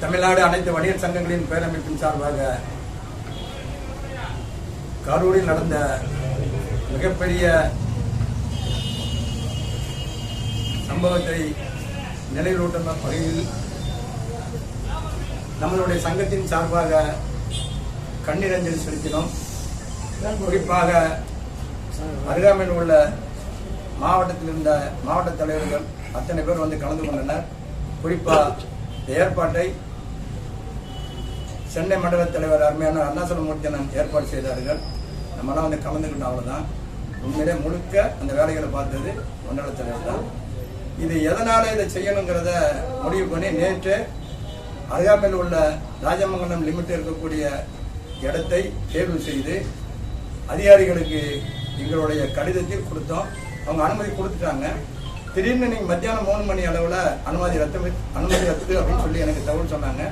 தமிழ்நாடு அனைத்து வணிகர் சங்கங்களின் பேரமைப்பின் சார்பாக கரூரில் நடந்த மிகப்பெரிய சம்பவத்தை நினைவூட்டும் வகையில் நம்மளுடைய சங்கத்தின் சார்பாக கண்ணீரஞ்சலி செலுத்தினோம். குறிப்பாக அருகாமையில் உள்ள மாவட்டத்தில் இருந்த மாவட்ட தலைவர்கள் அத்தனை பேர் வந்து கலந்து கொண்டனர். குறிப்பாக ஏற்பாட்டை சென்னை மண்டல தலைவர் அருமையான அருணாச்சலமூர்த்தி ஏற்பாடு செய்தார்கள். நம்மளாம் வந்து கலந்துக்கிட்டோம் அவ்வளோதான் உண்மையிலே முழுக்க அந்த வேலைகளை பார்த்தது மண்டல தலைவர் தான். இது எதனால் இதை செய்யணுங்கிறத முடிவு பண்ணி நேற்று அருகாமையில் உள்ள ராஜமங்கலம் லிமிட் இருக்கக்கூடிய இடத்தை தேர்வு செய்து அதிகாரிகளுக்கு எங்களுடைய கடிதத்தில் கொடுத்தோம். அவங்க அனுமதி கொடுத்துட்டாங்க. திடீர்னு நீங்கள் மத்தியானம் மூணு மணி அளவில் அனுமதி ரத்து அனுமதி ரத்து அப்படின்னு சொல்லி எனக்கு தகவல் சொன்னாங்க.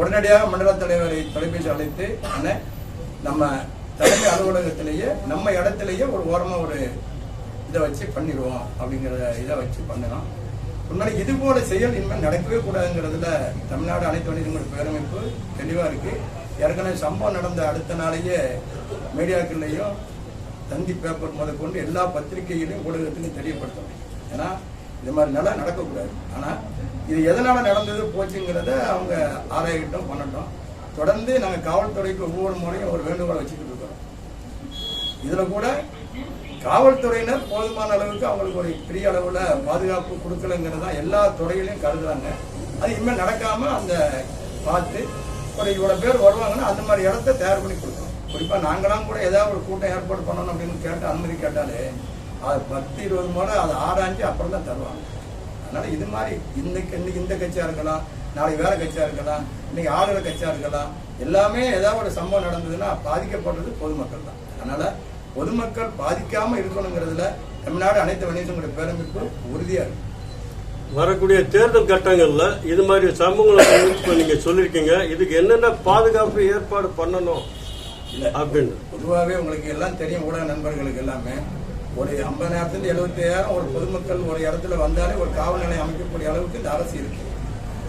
உடனடியாக மண்டல தலைவரை தொலைபேசி அழைத்து அண்ணே நம்ம தலைமை அலுவலகத்திலேயே நம்ம இடத்துலையே ஒரு ஓரமாக ஒரு இதை வச்சு பண்ணிடுவோம் அப்படிங்கிற இதை வச்சு பண்ணலாம். உண்மையில இது போல செயல் இனிமேல் நடக்கவே கூடாதுங்கிறதுல தமிழ்நாடு அனைத்து வணிகங்கள் பேரமைப்பு தெளிவாக இருக்கு. ஏற்கனவே சம்பவம் நடந்த அடுத்த நாளையே மீடியாக்கள்லையும் தந்தி பேப்பர் முதற்கொண்டு எல்லா பத்திரிகைகளையும் ஊடகத்திலையும் தெரியப்படுத்தணும். ஏன்னா இது மாதிரி நல்லா நடக்கக்கூடாது. ஆனால் இது எதனால் நடந்தது போச்சுங்கிறத அவங்க ஆராயட்டும் பண்ணட்டும். தொடர்ந்து நாங்கள் காவல்துறைக்கு ஒவ்வொரு முறையும் ஒரு வேண்டுகோளை வச்சுக்கிட்டு இருக்கிறோம் இதில் கூட காவல்துறையினர் போதுமான அளவுக்கு அவங்களுக்கு ஒரு பெரிய அளவில் பாதுகாப்பு கொடுக்கலங்கிறது தான் எல்லா துறையிலையும் கருதுறாங்க. அது இனிமேல் நடக்காமல் அந்த பார்த்து ஒரு இவ்வளோ பேர் வருவாங்கன்னா அந்த மாதிரி இடத்த தயார் பண்ணி கொடுக்கணும். குறிப்பாக நாங்களாம் கூட ஏதாவது ஒரு கூட்டம் ஏற்பாடு பண்ணணும் அப்படின்னு கேட்டு அனுமதி கேட்டாலே அது பத்து இருபது முறை அதை ஆராய்ஞ்சு அப்புறம் தான் தருவாங்க. அதனால இது மாதிரி இன்னைக்கு இன்னைக்கு இந்த கட்சியாக இருக்கலாம் நாளைக்கு வேற கட்சியாக இருக்கலாம் இன்னைக்கு ஆளுற கட்சியாக இருக்கலாம் எல்லாமே ஏதாவது ஒரு சம்பவம் நடந்ததுன்னா பாதிக்கப்படுறது பொதுமக்கள் தான். அதனால பொதுமக்கள் பாதிக்காம இருக்கணுங்கிறதுல தமிழ்நாடு அனைத்து வணிகங்களுடைய பேரமைப்பு உறுதியா இருக்கு. வரக்கூடிய தேர்தல் கட்டங்கள்ல இது மாதிரி சம்பவங்களை குறித்து நீங்க சொல்லியிருக்கீங்க இதுக்கு என்னென்ன பாதுகாப்பு ஏற்பாடு பண்ணணும்? இல்ல அப்படின்னு. பொதுவாகவே உங்களுக்கு எல்லாம் தெரியும் ஊடக நண்பர்களுக்கு எல்லாமே. ஒரு ஐம்பதாயிரத்துலேருந்து எழுபத்தாயிரம் ஒரு பொதுமக்கள் ஒரு இடத்துல வந்தாலே ஒரு காவல் நிலையம் அமைக்கக்கூடிய அளவுக்கு இந்த அரசு இருக்கு.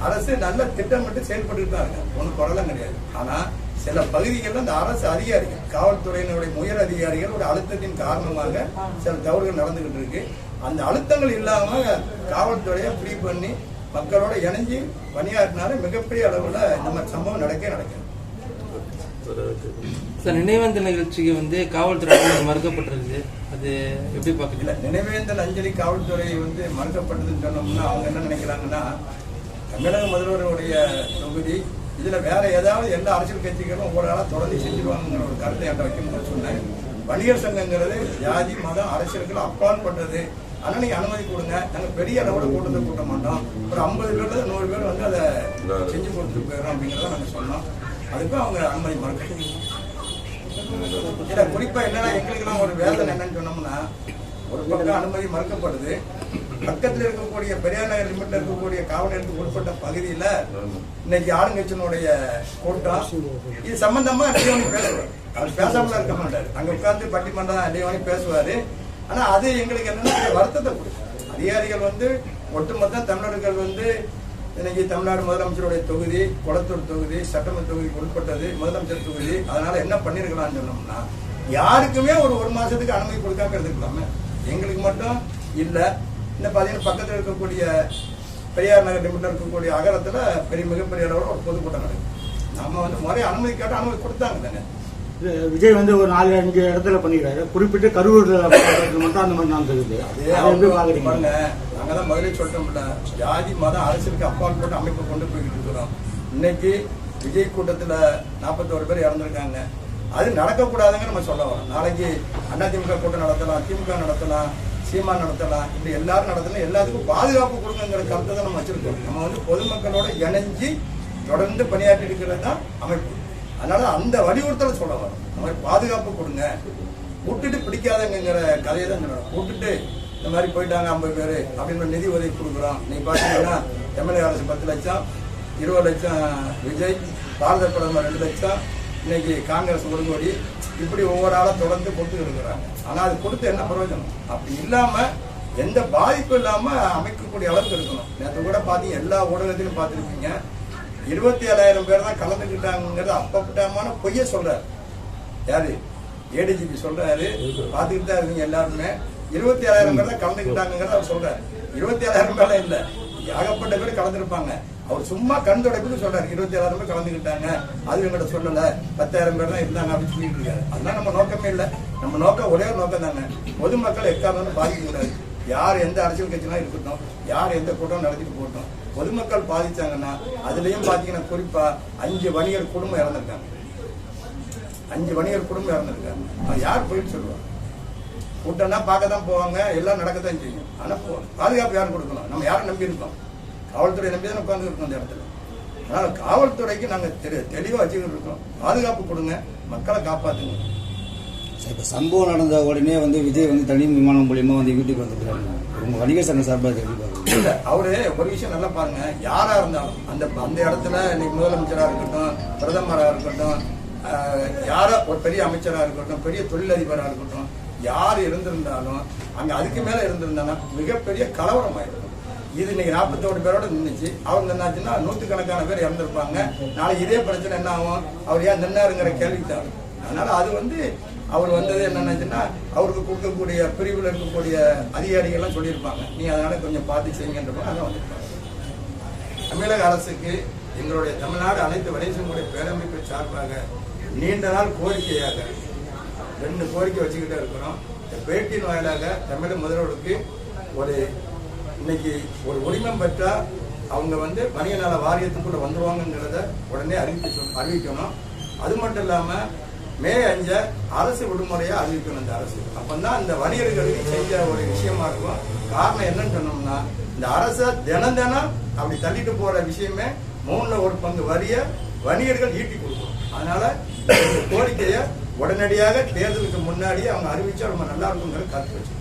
அரசு நல்ல திட்டமிட்டு செயல்பட்டு தான் ஒன்றும் குரலாம் கிடையாது. ஆனால் சில பகுதிகளில் இந்த அரசு அதிகாரிகள் காவல்துறையினுடைய உயர் அதிகாரிகள் ஒரு அழுத்தத்தின் காரணமாக சில தவறுகள் நடந்துகிட்டு இருக்கு. அந்த அழுத்தங்கள் இல்லாமல் காவல்துறையை ஃப்ரீ பண்ணி மக்களோட இணைஞ்சு பணியாற்றினாலே மிகப்பெரிய அளவில் இந்த மாதிரி சம்பவம் நடக்கவே நடக்காது. சார் நினைவேந்தல் நிகழ்ச்சிக்கு வந்து காவல்துறை அனுமதி மறுக்கப்பட்டிருக்கு. அது எப்படி பார்க்குறீங்க? நினைவேந்தல் அஞ்சலி காவல்துறை வந்து மறுக்கப்பட்டதுன்னு சொன்னோம்னா அவங்க என்ன நினைக்கிறாங்கன்னா தமிழக முதல்வருடைய தொகுதி இதுல வேற ஏதாவது எல்லா அரசியல் கட்சிகளும் ஒவ்வொரு ஆளா தொடர்ந்து செஞ்சிருவாங்கிற ஒரு கருத்தை என்கிட்ட வைக்கும்போது சொன்னேன். வணிகர் சங்கங்கிறது ஜாதி மதம் அரசியலுக்கு அப்பாற்பட்டது ஆனா நீங்க அனுமதி கொடுங்க. நாங்க பெரிய அளவுல கூட்டத்தை கூட்ட மாட்டோம். ஒரு ஐம்பது பேர்ல நூறு பேர் வந்து அதை செஞ்சு கொடுத்துட்டு போயிடும் அப்படிங்கறத நாங்க சொன்னோம். அதுக்கும் அவங்க அனுமதி மறுக்கணும் இல்லை குறிப்பா என்னன்னா எங்களுக்கெல்லாம் ஒரு வேதனை என்னன்னு சொன்னோம்னா ஒரு பக்கம் அனுமதி மறுக்கப்படுது. பக்கத்துல இருக்கக்கூடிய பெரியார் நகர் லிமிட்ல இருக்கக்கூடிய காவல் நிலையத்துக்கு உட்பட்ட பகுதியில இன்னைக்கு ஆளுங்கட்சியினுடைய கூட்டம். இது சம்பந்தமா டியோனி பேசுவார். அவர் பேசாமல இருக்க மாட்டாரு. அங்க உட்கார்ந்து பட்டிமன்றம் டியோனி பேசுவாரு. ஆனா அது எங்களுக்கு என்னன்னா வருத்தத்தை கொடுக்கும். அதிகாரிகள் வந்து ஒட்டுமொத்த தமிழர்கள் வந்து இன்னைக்கு தமிழ்நாடு முதலமைச்சருடைய தொகுதி குளத்தூர் தொகுதி சட்டமன்ற தொகுதிக்கு உட்பட்டது முதலமைச்சர் தொகுதி. அதனால என்ன பண்ணிருக்கலாம்னு சொன்னோம்னா யாருக்குமே ஒரு ஒரு மாசத்துக்கு அனுமதி கொடுக்காம இருந்துக்கலாமே எங்களுக்கு மட்டும் இல்லை இந்த பாத்தீங்கன்னா பக்கத்தில் இருக்கக்கூடிய பெரியார் நகர் லிமிட்ல இருக்கக்கூடிய அகரத்தில் பெரிய மிகப்பெரிய அளவில் ஒரு பொதுக்கூட்டம் நடக்குது. நம்ம வந்து முறை அனுமதி கேட்டால் அனுமதி கொடுத்தாங்க தானே. விஜய் வந்து ஒரு நாலு அஞ்சு இடத்துல பண்ணிக்கிறாரு. குறிப்பிட்டு கரூர்ல மட்டும் அந்த மாதிரி நடந்துருக்குது அதே அதை எப்படி அவங்க பாக்குறீங்க பாருங்க நாங்க தான் முதலே சொல்லிட்டோம்ல ஜாதி மதம் அரசியலுக்கு அப்பாற்பட்ட அமைப்பு கொண்டு போய்கிட்டு இருக்கிறோம். இன்னைக்கு விஜய் கூட்டத்துல நாற்பத்தோரு பேர் இறந்துருக்காங்க. அது நடக்கக்கூடாதுங்க நம்ம சொல்ல வரோம். நாளைக்கு அதிமுக கூட்டம் நடத்தலாம் திமுக நடத்தலாம் சீமா நடத்தலாம். இப்படி எல்லாரும் நடத்தலாம் எல்லாத்துக்கும் பாதுகாப்பு கொடுங்கிற கருத்தை தான் நம்ம வச்சிருக்கோம். நம்ம வந்து பொதுமக்களோட இணைஞ்சு தொடர்ந்து பணியாற்றி இருக்கிறது தான் அமைப்பு. அதனால அந்த வலியுறுத்தலை சொல்ல வரோம். இந்த மாதிரி பாதுகாப்பு கொடுங்க. விட்டுட்டு பிடிக்காதங்கிற கதையை தான் விட்டுட்டு இந்த மாதிரி போயிட்டாங்க ஐம்பது பேர் அப்படின்னு நிதி உதவி கொடுக்குறோம். நீ பார்த்தீங்கன்னா எம்எல்ஏ அரசு பத்து லட்சம் இருபது லட்சம் விஜய் பாரத பிரதமர் ரெண்டு லட்சம் இன்னைக்கு காங்கிரஸ் ஒரு கோடி. இப்படி ஒவ்வொரு ஆளாக தொடர்ந்து கொடுத்துட்டு இருக்கிறாங்க. ஆனால் அது கொடுத்து என்ன பிரயோஜனம்? அப்படி இல்லாமல் எந்த பாதிப்பும் இல்லாமல் அமைக்கக்கூடிய அளவுக்கு இருக்கணும். நேற்று கூட பார்த்தீங்க எல்லா ஊடகத்திலும் பார்த்துருப்பீங்க இருபத்தி ஏழாயிரம் பேர் தான் கலந்துக்கிட்டாங்கிறது அப்பப்பட்டமான பொய்ய சொல்றாரு. யாரு? ஏடிஜிபி சொல்றாரு. பார்த்துக்கிட்டு தான் இருக்கீங்க எல்லாருமே. இருபத்தி ஏழாயிரம் பேர் தான் கலந்துக்கிட்டாங்கிறத அவர் சொல்றாரு. இருபத்தி ஏழாயிரம் பேர்லாம் இல்ல. ஏகப்பட்ட பேர் கலந்துருப்பாங்க. அவர் சும்மா கண் தொடப்புக்கு சொல்றாரு. இருபத்தி ஏழாயிரம் பேர் கலந்துக்கிட்டாங்க. அது எங்கிட்ட சொல்லல. பத்தாயிரம் பேர் தான் இருந்தாங்க அப்படின்னு சொல்லிட்டு இருக்காரு. அதெல்லாம் நம்ம நோக்கமே இல்லை. நம்ம நோக்கம் ஒரே நோக்கம் தாங்க பொதுமக்கள் எக்காரணம் பாதிக்கக்கூடாது. யார் எந்த அரசியல் கட்சினா இருக்கட்டும் யார் எந்த கூட்டம் நடத்திட்டு போட்டோம் பொதுமக்கள் பாதிச்சாங்கன்னா அதுலயும் பாத்தீங்கன்னா குறிப்பா அஞ்சு வணிகர் குடும்பம் இறந்திருக்காங்க. அஞ்சு வணிகர் குடும்பம் இறந்திருக்காங்க. அது யார் போயிட்டு சொல்லுவாங்க கூட்டம்னா பார்க்க தான் போவாங்க எல்லாம் நடக்கத்தான் செய்யும். ஆனால் பாதுகாப்பு யார் கொடுக்கணும்? நம்ம யாரை நம்பி இருக்கோம்? காவல்துறை நம்பி தான் உட்கார்ந்து இருக்கோம் அந்த இடத்துல. அதனால காவல்துறைக்கு நாங்கள் தெளி தெளிவாக வச்சுக்கிட்டு இருக்கோம். பாதுகாப்பு கொடுங்க மக்களை காப்பாற்றுங்க இப்போ சம்பவம் நடந்த உடனே வந்து விஜய் வந்து தனி விமானம் மூலியமா வந்து வீட்டுக்கு வந்துருக்காங்க உங்க வணிகர் சங்க சார்பாக எப்படி பாருங்க இல்ல அவரு ஒரு விஷயம் நல்லா பாருங்க. யாரா இருந்தாலும் அந்த அந்த இடத்துல இன்னைக்கு முதலமைச்சரா இருக்கட்டும் பிரதமரா இருக்கட்டும் ஆஹ், யாரோ ஒரு பெரிய அமைச்சரா இருக்கட்டும் பெரிய தொழிலதிபரா இருக்கட்டும் யார் இருந்திருந்தாலும் அங்க அதுக்கு மேல இருந்திருந்தாலும் மிகப்பெரிய கலவரம் ஆயிருக்கும் இது இன்னைக்கு நாற்பத்தோடு பேரோட நின்றுச்சு அவங்க என்னாச்சுன்னா நூற்றுக்கணக்கான பேர் இறந்துருப்பாங்க. நாளைக்கு இதே பிரச்சனை என்ன ஆகும்? அவர் ஏன் நின்னாருங்கிற கேள்வி தான் அதனால அது வந்து அவர் வந்தது என்னன்னாச்சுன்னா அவருக்கு கொடுக்கக்கூடிய பிரிவில் இருக்கக்கூடிய அதிகாரிகள்லாம் சொல்லியிருப்பாங்க. நீ அதனால கொஞ்சம் பார்த்து செய்யுங்கன்றப்ப அதான் வந்திருப்பாங்க தமிழக அரசுக்கு எங்களுடைய தமிழ்நாடு அனைத்து வணிகங்களுடைய பேரமைப்பு சார்பாக நீண்ட நாள் கோரிக்கையாக ரெண்டு கோரிக்கை வச்சுக்கிட்டே இருக்கிறோம். இந்த பேட்டியின் வாயிலாக தமிழக முதல்வருக்கு ஒரு இன்னைக்கு ஒரு உரிமம் பெற்றால் அவங்க வந்து வணிக நல வாரியத்துக்குள்ள வந்துருவாங்கங்கிறத உடனே அறிவிக்க சொல் அறிவிக்கணும். அது மட்டும் இல்லாமல் மே அஞ்ச அரசு விடுமுறையா அறிவிக்கணும் இந்த அரசு. அப்பதான் இந்த வணிகர்களுக்கு செஞ்ச ஒரு விஷயமா இருக்கும். காரணம் என்னன்னு சொன்னோம்னா இந்த அரசை தினம் தினம் அப்படி தள்ளிட்டு போற விஷயமே மூணுல ஒரு பங்கு வரிய வணிகர்கள் ஈட்டி கொடுக்கும் அதனால இந்த கோரிக்கையை உடனடியாக தேர்தலுக்கு முன்னாடி அவங்க அறிவிச்சா ரொம்ப நல்லா இருக்குங்கிற கருத்து வச்சு.